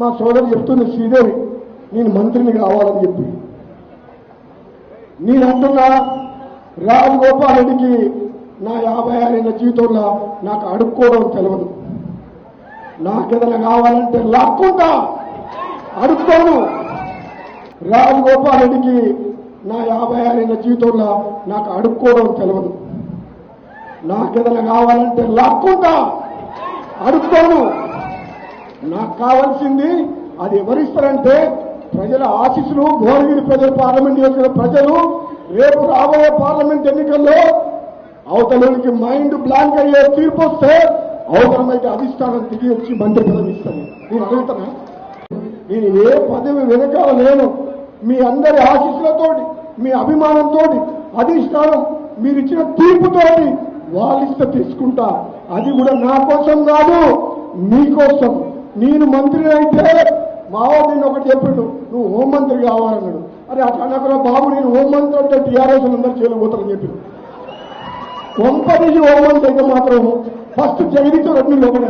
మా సోదరు చెప్తున్న శ్రీదేవి నేను మంత్రిని కావాలని చెప్పి. నేను అంటున్నా రాజగోపాల్ రెడ్డికి నా యాభై ఆరేళ్ళ జీవితంలో నాకు అడుక్కోవడం తెలియదు నాకేదైనా కావాలంటే లాక్కుంటా. అడుక్కోను. రాజగోపాల్ రెడ్డికి నా యాభై ఆరేళ్ళ జీవితంలో నాకు అడుక్కోవడం తెలియదు నాకేదైనా కావాలంటే లాక్కుంటా. అడుక్కోను. నాకు కావాల్సింది అది ఎవరిస్తారంటే ప్రజల ఆశీస్సులు భువనగిరి ప్రజలు పార్లమెంట్ ఎన్నికల ప్రజలు. రేపు రాబోయే పార్లమెంట్ ఎన్నికల్లో అవతలకి మైండ్ బ్లాంక్ అయ్యే తీర్పు వస్తే అవసరమైతే అధిష్టానం తిరిగి వచ్చి మంత్రి పదవి ఇస్తాను. నేను అడుగుతానా నేను ఏ పదవి వెనకాల లేను. మీ అందరి ఆశీస్సులతోటి మీ అభిమానంతో అధిష్టానం మీరు ఇచ్చిన తీర్పుతోటి వాళ్ళిస్తే తీసుకుంటా అది కూడా నా కోసం కాదు మీకోసం. నేను మంత్రి అయితే మావాడు నేను ఒకటి చెప్పిండు నువ్వు హోంమంత్రి కావాలన్నాడు అరే అట్లా అక్కడ బాబు నేను హోంమంత్రి అంటే టీఆర్ఎస్ అందరూ చేయలేకపోతారని చెప్పిండు కొంపదీసి హోంమంత్రి అయితే మాత్రం ఫస్ట్ జగదీశ్వర్ రెడ్డి లోపల